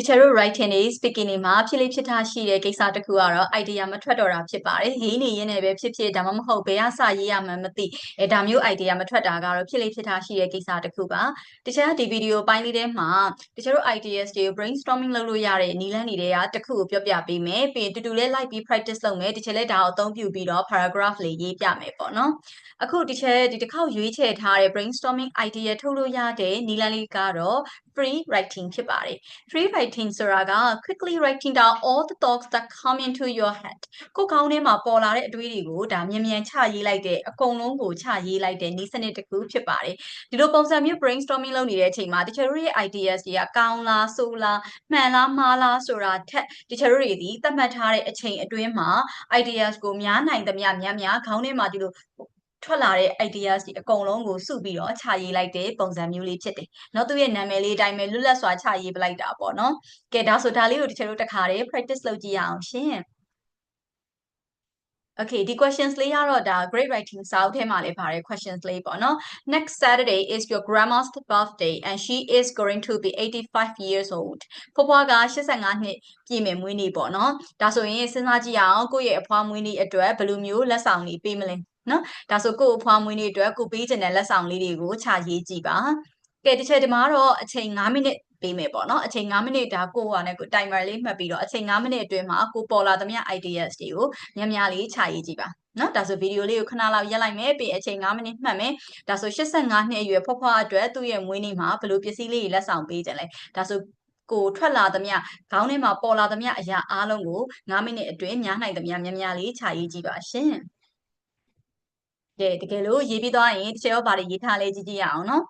တချို့တို့ writing တွေ speaking တွေမှာဖြစ်လေးဖြစ်ထားရှိတဲ့ကိစ္စတစ်ခုကတော့ idea မထွက်တော့တာဖြစ်ပါတယ်ရေးနေရင်းနဲ့ပဲဖြစ်ဖြစ်ဒါမှမဟုတ်ဘယ်ကစရေးရမှန်းမသိအဲဒါမျိုး idea မထွက်တာကတော့ဖြစ်လေးဖြစ်ထားရှိတဲ့ကိစ္စတစ်ခုပါတခြားဒီဗီဒီယိုပိုင်းလေးထဲမှာတချို့တို့ ideas တွေကို brainstorming လုပ်လို့ရတဲ့နည်းလမ်းတွေကတစ်ခုကိုပြောပြပေးမယ်ပြီးရင်တူတူလေးလိုက်ပြီး practice လုပ်မယ်တချို့လဲဒါကိုအသုံးပြုပြီးတော့ paragraph လေးရေးပြမယ်ပေါ့နော်အခုဒီချက်ဒီတစ်ခေါက်ရွေးချယ်ထားတဲ့ brainstorming idea ထုတ်လို့ရတဲ့နည်းလမ်းလေးကတော့ free writing ဖြစ်ပါတယ် free writing ဆိုတာက quickly writing down all the thoughts that come into your head ကိုယ်ခေါင်းထဲမှာပေါ်လာတဲ့အတွေးတွေကိုဒါမြန်မြန်ချရေးလိုက်တဲ့အကုန်လုံးကိုချရေးလိုက်တဲ့နည်းစနစ်တစ်ခုဖြစ်ပါတယ်ဒီလိုပုံစံမျိုး brainstorming လုပ်နေတဲ့အချိန်မှာတချို့တို့ရဲ့ ideas တွေကကောင်းလားဆိုးလားမှန်လားမှားလားဆိုတာထက်တချို့တို့တွေဒီသတ်မှတ်ထားတဲ့အချိန်အတွင်းမှာ ideas ကိုများနိုင်သမျှများများခေါင်းထဲမှာဒီလို ထွက်လာတဲ့ ideas ဒီအကုန်လုံးကိုစုပြီးတော့ခြာရေးလိုက်တဲ့ပုံစံမျိုးလေးဖြစ်တယ်။နော်သူရဲ့နာမည်လေးအတိုင်းပဲလွတ်လပ်စွာခြာရေးပလိုက်တာပေါ့နော်။ကဲဒါဆိုဒါလေးကိုတချို့တို့တခါတည်း practice လုပ်ကြည့်ရအောင်ရှင်။ Okay ဒီ questions လေးကတော့ဒါ great writing စာအုပ်ထဲမှာလည်းပါတယ် questions လေးပေါ့နော် next Saturday is your grandma's birthday and she is going to be 85 years old ဖွားဖွားက85နှစ်ပြည့်မယ်မွေးနေ့ပေါ့နော်ဒါဆိုရင်စဉ်းစားကြည့်အောင်ကိုယ့်ရဲ့အဖွားမွေးနေ့အတွက်ဘယ်လိုမျိုးလက်ဆောင်လေးပေးမလဲ နော်ဒါဆိုကိုယ့်အဖွားမွေးနေ့အတွက်ကိုပေးချင်တဲ့လက်ဆောင်လေးတွေကိုခြာရေးကြည့်ပါကဲဒီချက်ဒီမှာတော့အချိန်9မိနစ်ပေးမယ်ပေါ့နော်အချိန်9မိနစ်ဒါကိုဟာနဲ့ကို timer လေးမှတ်ပြီးတော့အချိန်9မိနစ်အတွင်းမှာကိုပေါ်လာသမျှ ideas တွေကိုများများလေးခြာရေးကြည့်ပါနော်ဒါဆိုဗီဒီယိုလေးကိုခဏလောက်ရက်လိုက်မယ်ပြီးအချိန်9မိနစ်မှတ်မယ်ဒါဆို85နှစ်အရွယ်ဖွားဖွားအတွက်သူ့ရဲ့မွေးနေ့မှာဘယ်လိုပစ္စည်းလေးတွေလက်ဆောင်ပေးကြလဲဒါဆိုကိုထွက်လာသမျှခေါင်းထဲမှာပေါ်လာသမျှအရာအားလုံးကို9မိနစ်အတွင်းများနိုင်သမျှများများလေးခြာရေးကြည့်ပါရှင် ကဲတကယ်လို့ရေးပြီးသွားရင်တစ်ချက်ရောပါလေးရေးထားလေးကြည့်ကြည့်ရအောင်နော်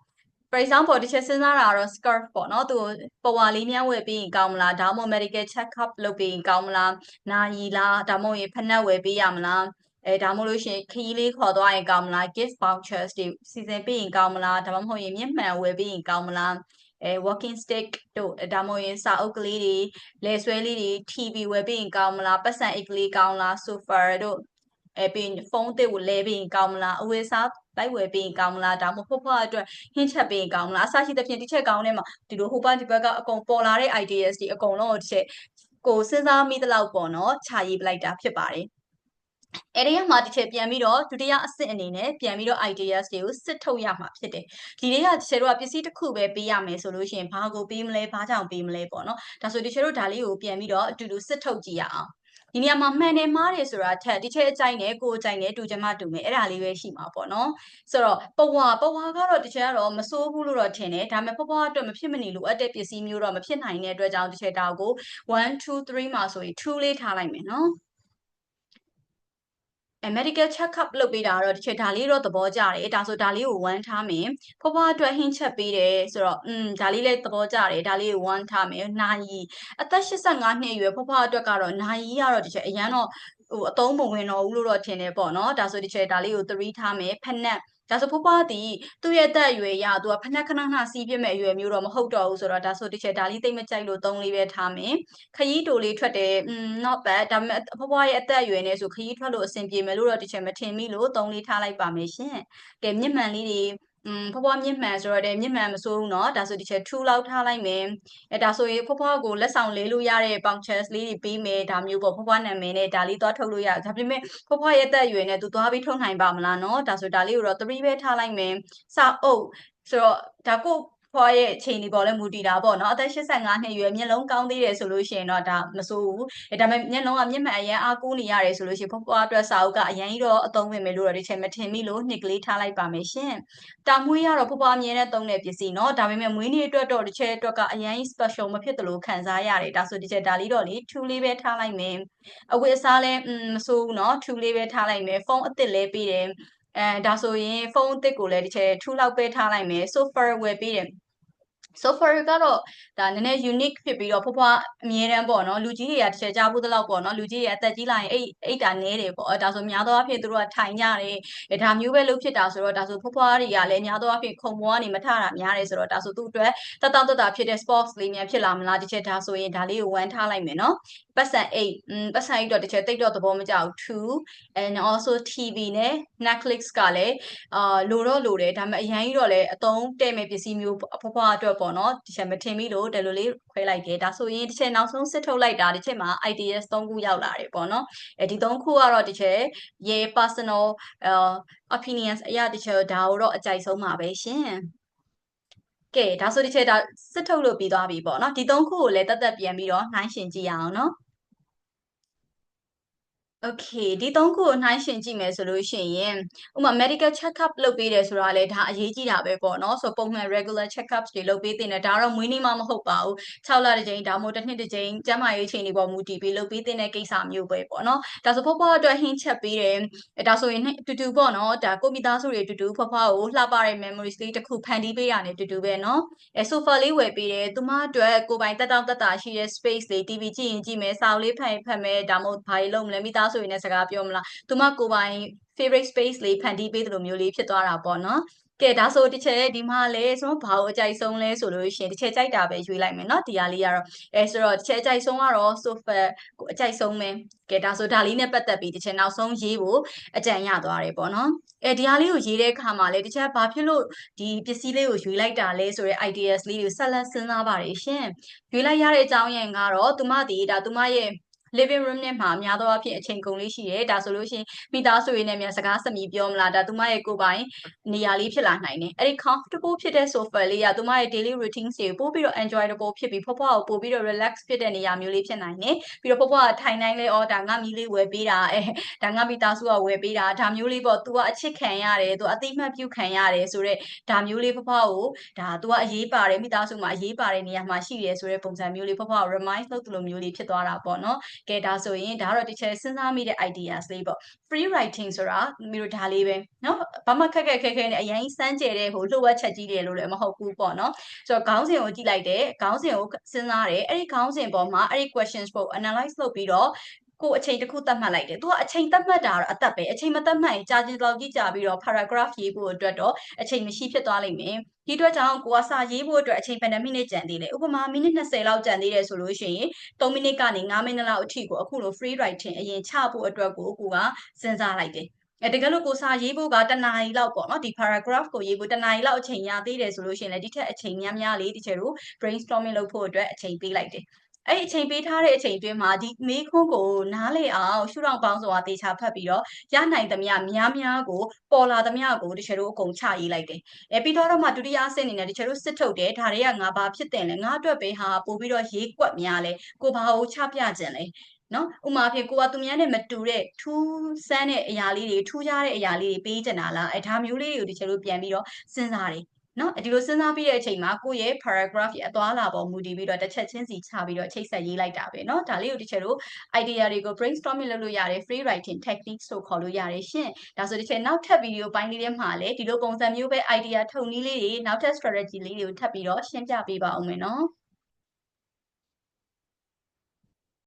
for example တစ်ချက်စဉ်းစားတာတော့ scarf ပေါ့နော်သူပဝါလေးများဝယ်ပြီးရင်ကောင်းမလားဒါမှမဟုတ် medical check up လုပ်ပြီးရင်ကောင်းမလားနာရီလားဒါမှမဟုတ်ဖက်နှက်ဝယ်ပေးရမလားအဲဒါမှမဟုတ်လို့ရှိရင်ခရီးလေးခေါ်သွားရင်ကောင်းမလား gift vouchers တွေစီစဉ်ပေးရင်ကောင်းမလားဒါမှမဟုတ်ရင်မျက်မှန်ဝယ်ပေးရင်ကောင်းမလားအဲ walking stick တို့ဒါမှမဟုတ်ရင်စာအုပ်ကလေးတွေလဲဆွဲလေးတွေ TV ဝယ်ပေးရင်ကောင်းမလားပတ်စံအိတ်ကလေးကောင်းလား sofa တို့ အဲပြီးဖုန်းတစ်ကိုလဲပေးရင်ကောင်းမလားအဝယ်စားလိုက်ဝယ်ပေးရင်ကောင်းမလားဒါမှမဟုတ်ဖွားအတွက်ဟင်းချက်ပေးရင်ကောင်းမလားအစရှိသဖြင့်ဒီချက်ကောင်းထဲမှာဒီလိုဟိုဘက်ဒီဘက်ကအကုန်ပေါ်လာတဲ့ ideas တွေအကုန်လုံးကိုဒီချက်ကိုစဉ်းစားမိသလောက်ပေါ့နော်ခြာရေးပလိုက်တာဖြစ်ပါတယ်အဲ့ဒီမှာတစ်ချက်ပြန်ပြီးတော့ဒုတိယအဆင့်အနေနဲ့ပြန်ပြီးတော့ ideas တွေကိုစစ်ထုတ်ရမှာဖြစ်တယ်ဒီတွေကတစ်ချက်တော့ပစ္စည်းတစ်ခုပဲပေးရမယ်ဆိုလို့ရှိရင်ဘာကိုပေးမလဲဘာကြောင့်ပေးမလဲပေါ့နော်ဒါဆိုတစ်ချက်တော့ဒါလေးကိုပြန်ပြီးတော့အတူတူစစ်ထုတ်ကြည့်ရအောင် ဒီနေရာမှာမှန်တယ်မှားတယ်ဆိုတာထက်ဒီချက်အကြိုက်နဲ့ကိုယ်အကြိုက်နဲ့တူချင်မှတူမယ်အဲ့ဒါလေးပဲရှိမှာပေါ့နော်ဆိုတော့ပဝါပဝါကတော့ဒီချက်ကတော့မစိုးဘူးလို့တော့ထင်တယ်ဒါပေမဲ့ပဝါအတွက်မဖြစ်မနေလို့အပ်တဲ့ပစ္စည်းမျိုးတော့မဖြစ်နိုင်တဲ့အတွက်ကြောင့်ဒီချက်တောက်ကို1 2 3မှာဆိုရင်2လေးထားလိုက်မယ်နော်အဲ medical check up လုပ်ပေးတာတော့တစ်ချက်ဒါလေးတော့သဘောကျတယ်ဒါဆိုဒါလေးကို1ထားမယ်ဖွားဖွားအတွက်ဟင်းချက်ပေးတယ်ဆိုတော့อืมဒါလေးလည်းသဘောကျတယ်ဒါလေးကို1ထားမယ်နာယီအသက်85နှစ်အရွယ်ဖွားဖွားအတွက်ကတော့နာယီကတော့တစ်ချက်အရန်တော့ဟိုအသုံးမဝင်တော့ဘူးလို့တော့ထင်တယ်ပေါ့နော်ဒါဆိုတစ်ချက်ဒါလေးကို3ထားမယ်ဖက်နက် ဒါဆိုဖွားဖွားတီသူ့ရဲ့အသက်အရွယ်ရသူကဖက်နှက်ခဏခဏစီးပြမဲ့အရွယ်မျိုးတော့မဟုတ်တော့ဘူးဆိုတော့ဒါဆိုတစ်ချက်ဒါလေးသိမ့်မကြိုက်လို့သုံးလေးပဲထားမယ်ခရီးတိုလေးထွက်တယ် um not bad ဒါပေမဲ့ဖွားဖွားရဲ့အသက်အရွယ်နဲ့ဆိုခရီးထွက်လို့အဆင်ပြေမယ်လို့တော့တစ်ချက်မထင်မိလို့သုံးလေးထားလိုက်ပါမယ်ရှင်ကဲမျက်မှန်လေးတွေ อืมဖွားဖွားမြင့်မှန်ဆိုတော့တဲ့မြင့်မှန်မစိုးဘူးเนาะဒါဆိုဒီချက်2လောက်ထားလိုက်မယ်အဲဒါဆိုရင်ဖွားဖွားကိုလက်ဆောင်လေးလို့ရတဲ့ punctures လေးတွေပေးမယ်ဒါမျိုးပေါ့ဖွားဖွားနာမည်နဲ့ဒါလေးသွားထုတ်လို့ရဒါပေမဲ့ဖွားဖွားရဲ့တက်ရွယ်နဲ့သူသွားပြီးထုတ်နိုင်ပါမလားเนาะဒါဆိုဒါလေးကိုတော့3ပဲထားလိုက်မယ်စာအုပ်ဆိုတော့ဒါကို ဖွားရဲ့ချိန်တွေပေါ်လဲမူတည်တာပေါ့နော်အသက်85နှစ်ရွယ်မျက်လုံးကောင်းသေးတယ်ဆိုလို့ရှိရင်တော့ဒါမဆိုးဘူးဒါပေမဲ့မျက်လုံးကမျက်မှန်အရန်အားကိုးနေရတယ်ဆိုလို့ရှိရင်ဖွားဖွားအတွက်စာအုပ်ကအရန်ကြီးတော့အသုံးဝင်မယ်လို့တော့ဒီချိန်မထင်မိလို့နှစ်ကလေးထားလိုက်ပါမယ်ရှင်တာမွေးရတော့ဖွားဖွားအမြဲတမ်းသုံးတဲ့ပစ္စည်းနော်ဒါပေမဲ့မွေးနေ့အတွက်တော့တစ်ချက်အတွက်ကအရန်ကြီး special မဖြစ်သလိုခံစားရတယ်ဒါဆိုဒီချက်ဒါလေးတော့လေထူလေးပဲထားလိုက်မယ်အဝတ်အစားလဲမဆိုးဘူးနော်ထူလေးပဲထားလိုက်မယ်ဖုန်းအစ်စ်လဲပေးတယ် အဲဒါဆိုရင်ဖုန်းအသစ်ကိုလည်းဒီချက်2လောက်ပဲထားလိုက်မယ် sofa ဝယ်ပေးတယ် software ကတော့ဒါနည်းနည်း unique ဖြစ်ပြီးတော့ဖွားဖွားအမြဲတမ်းပေါ့နော်လူကြီးတွေကတစ်ချက်ကြားဘူးသလောက်ပေါ့နော်လူကြီးတွေအသက်ကြီးလာရင်အိတ်အိတ်တာနဲတယ်ပေါ့ဒါဆိုများသောအားဖြင့်သူတို့ကထိုင်ကြတယ်ဒါမျိုးပဲလုပ်ဖြစ်တာဆိုတော့ဒါဆိုဖွားဖွားတွေကလည်းများသောအားဖြင့်ခုံပေါ်ကနေမထတာများတယ်ဆိုတော့ဒါဆိုသူ့အတွက်တတ်တောင့်တတာဖြစ်တဲ့ sports လေးများဖြစ်လာမလားတစ်ချက်ဒါဆိုရင်ဒါလေးကို1ထားလိုက်မယ်နော်ပတ်စံ8อืมပတ်စံ8တော့တစ်ချက်တိတ်တော့သဘောမကျဘူး2 and also TV နဲ့ Netflix ကလည်းအာလိုတော့လိုတယ်ဒါပေမဲ့အရင်ကြီးတော့လည်းအသုံးတဲ့မဲ့ပစ္စည်းမျိုးဖွားဖွားအတွက်ပေါ့ပေါ့နော်တစ်ချက်မထင်မိလို့ဒီလိုလေးခွဲလိုက်တယ်ဒါဆိုရင်တစ်ချက်နောက်ဆုံးစစ်ထုတ်လိုက်တာတစ်ချက်မှာ ideas 3ခုရောက်လာတယ်ပေါ့နော်အဲဒီ3ခုကတော့တစ်ချက်ရေ personal uh opinions အရာတစ်ချက်ဒါတော့အကြိုက်ဆုံးပါပဲရှင်ကဲဒါဆိုဒီချက်ဒါစစ်ထုတ်လို့ပြီးသွားပြီပေါ့နော်ဒီသုံးခုကိုလည်းတက်တက်ပြန်ပြီးတော့နှိုင်းယှဉ်ကြည့်ရအောင်နော် Okay ဒီသုံးခုကိုနှိုင်းယှဉ်ကြည့်မယ်ဆိုလို့ရှိရင်ဥပမာ medical check-up လုပ်ပေးတယ်ဆိုတာလည်းဒါအရေးကြီးတာပဲပေါ့နော်ဆိုပုံမှန် regular check-ups တွေလုပ်ပေးတင်တယ်ဒါတော့မွေးနေ့မှမဟုတ်ပါဘူး6လတစ်ကြိမ်ဒါမှမဟုတ်တစ်နှစ်တစ်ကြိမ်ကျန်းမာရေးချိန်တွေပေါ်မူတည်ပြီးလုပ်ပေးတင်တဲ့ကိစ္စမျိုးပဲပေါ့နော်ဒါဆိုဖွားဖွားအတွက်ဟင်းချက်ပေးတယ်ဒါဆိုရင်တူတူပေါ့နော်ဒါကိုမိသားစုတွေတူတူဖွားဖွားကိုလှပတဲ့ memories လေးတစ်ခုဖန်တီးပေးတာနဲ့တူတူပဲနော်အဲ sofa လေးဝယ်ပေးတယ်သူမအတွက်ကိုပိုင်တက်တောင့်တက်တာရှိတဲ့ space လေး TV ကြည့်ရင်ကြည့်မယ်စာအုပ်လေးဖတ်ရင်ဖတ်မယ်ဒါမှမဟုတ်ဘာလို့လုပ်မလဲမိသားစုတွေနဲ့စကားပြောမလားသူမကိုပိုင် favorite space လေးဖန်တီးပေးသလိုမျိုးလေးဖြစ်သွားတာပေါ့နော်ကဲဒါဆိုတစ်ချက်ဒီမှာလဲကျွန်တော်ဘာကိုအကြိုက်ဆုံးလဲဆိုလို့ရှိရင်တစ်ချက်ကြိုက်တာပဲရွေးလိုက်မယ်เนาะဒီဟာလေးကတော့အဲဆိုတော့တစ်ချက်အကြိုက်ဆုံးကတော့ sofa ကိုအကြိုက်ဆုံးပဲကဲဒါဆိုဒါလေးနဲ့ပတ်သက်ပြီးတစ်ချက်နောက်ဆုံးရေးဖို့အကြံရသွားတယ်ပေါ့နော်အဲဒီဟာလေးကိုရေးတဲ့အခါမှာလဲတစ်ချက်ဘာဖြစ်လို့ဒီပစ္စည်းလေးကိုရွေးလိုက်တာလဲဆိုတဲ့ ideas လေးကိုဆက်လက်စဉ်းစားပါတယ်ရှင်ရွေးလိုက်ရတဲ့အကြောင်းရင်းကတော့သူမဒီဒါသူမရဲ့ living room နဲ့မှာများသောအားဖြင့်အချိန်ကုန်လေးရှိတယ်ဒါဆိုလို့ရှိရင်မိသားစုရင်းနဲ့မြန်စကားစမြည်ပြောမလားဒါသူမရဲ့ကိုယ်ပိုင်နေရာလေးဖြစ်လာနိုင်တယ်အဲ့ဒီ comfortable ဖြစ်တဲ့ sofa လေးကသူမရဲ့ daily routine တွေကိုပို့ပြီးတော့ enjoyable ဖြစ်ပြီးဖွားဖွားကိုပို့ပြီးတော့ relax ဖြစ်တဲ့နေရာမျိုးလေးဖြစ်နိုင်တယ်ပြီးတော့ဖွားဖွားကထိုင်နိုင်လဲအော်ဒါငါမီးလေးဝယ်ပေးတာအဲဒါငါမိသားစုကဝယ်ပေးတာဒါမျိုးလေးပေါ့ तू ကအချစ်ခံရတယ် तू အသိမှတ်ပြုခံရတယ်ဆိုတော့ဒါမျိုးလေးဖွားဖွားကိုဒါ तू ကအရေးပါတယ်မိသားစုမှာအရေးပါတဲ့နေရာမှာရှိတယ်ဆိုတဲ့ပုံစံမျိုးလေးဖွားဖွားကို remind လုပ်သလိုမျိုးလေးဖြစ်သွားတာပေါ့နော် ကဲဒါဆိုရင်ဒါကတော့တချို့စဉ်းစားမိတဲ့ ideas လေးပေါ့ free writing ဆိုတာမျိုးတို့ဒါလေးပဲเนาะဘာမှခက်ခက်ခဲခဲနဲ့အရင်စမ်းကြဲတဲ့ဟိုလှုပ်ဝက်ချက်ကြီးတယ်လို့လည်းမဟုတ်ဘူးပေါ့เนาะဆိုတော့ခေါင်းစဉ်ကိုကြည့်လိုက်တယ်ခေါင်းစဉ်ကိုစဉ်းစားတယ်အဲ့ဒီခေါင်းစဉ်ပေါ်မှာအဲ့ဒီ questions ပေါ် analyze လုပ်ပြီးတော့ ကိုအချိန်တစ်ခုသတ်မှတ်လိုက်တယ်။ तू ကအချိန်သတ်မှတ်တာတော့အသက်ပဲ။အချိန်မသတ်မှတ်ရင်ကြာကျင်လောက်ကြီးကြာပြီးတော့ paragraph ရေးဖို့အတွက်တော့အချိန်မရှိဖြစ်သွားလိမ့်မယ်။ဒီအတွက်ကြောင့်ကိုကစာရေးဖို့အတွက်အချိန်ဘယ်နှမိနစ်ကြံသေးလဲ။ဥပမာမိနစ်20လောက်ကြံသေးတယ်ဆိုလို့ရှိရင်3မိနစ်ကနေ5မိနစ်လောက်အထိကိုအခုလို free writing အရင်ချဖို့အတွက်ကိုကိုကစဉ်းစားလိုက်တယ်။အဲတကယ်လို့ကိုစာရေးဖို့ကတနားရီလောက်ပေါ့နော်ဒီ paragraph ကိုရေးဖို့တနားရီလောက်အချိန်ရသေးတယ်ဆိုလို့ရှိရင်လည်းဒီထက်အချိန်များများလေးဒီချေတို့ brainstorming လုပ်ဖို့အတွက်အချိန်ပေးလိုက်တယ် အဲ့ဒီအချိန်ပေးထားတဲ့အချိန်အတွင်းမှာဒီမေးခွန်းကိုနားလေအောင်ရှုထောင့်ပေါင်းစွာတေချာဖတ်ပြီးတော့ရနိုင်သမျှများများကိုပေါ်လာသမျှကိုတချို့တို့အကုန်ချရေးလိုက်တယ်။အဲပြီးတော့မှဒုတိယအဆင့်အနေနဲ့တချို့တို့စစ်ထုတ်တယ်ဒါတွေကငါဘာဖြစ်တယ်လဲငါအတွက်ပဲဟာပို့ပြီးတော့ရေးကွက်များလဲကိုဘာကိုချပြခြင်းလဲနော်ဥမာဖြစ်ကိုကသူများနဲ့မတူတဲ့ထူးဆန်းတဲ့အရာလေးတွေထူးခြားတဲ့အရာလေးတွေပေးချင်တာလားအဲဒါမျိုးလေးတွေကိုဒီချက်လို့ပြန်ပြီးတော့စဉ်းစားတယ် နော်ဒီလိုစဉ်းစားပြီးတဲ့အချိန်မှာကိုယ့်ရဲ့ paragraph ရဲ့အသွားအလာပေါ်မူတည်ပြီးတော့တစ်ချက်ချင်းစီချပြီးတော့ချိတ်ဆက်ရေးလိုက်တာပဲနော်ဒါလေးကိုတစ်ချက်တို့ idea တွေကို brainstorming လုပ်လို့ရတယ် free writing techniques လို့ခေါ်လို့ရတယ်ရှင်ဒါဆိုတစ်ချက်နောက်ထပ် video ပိုင်းလေးထဲမှာလည်းဒီလိုပုံစံမျိုးပဲ idea ထုံနည်းလေးတွေနောက်ထပ် strategy လေးတွေကိုထပ်ပြီးတော့ရှင်းပြပေးပါအောင်မယ်နော်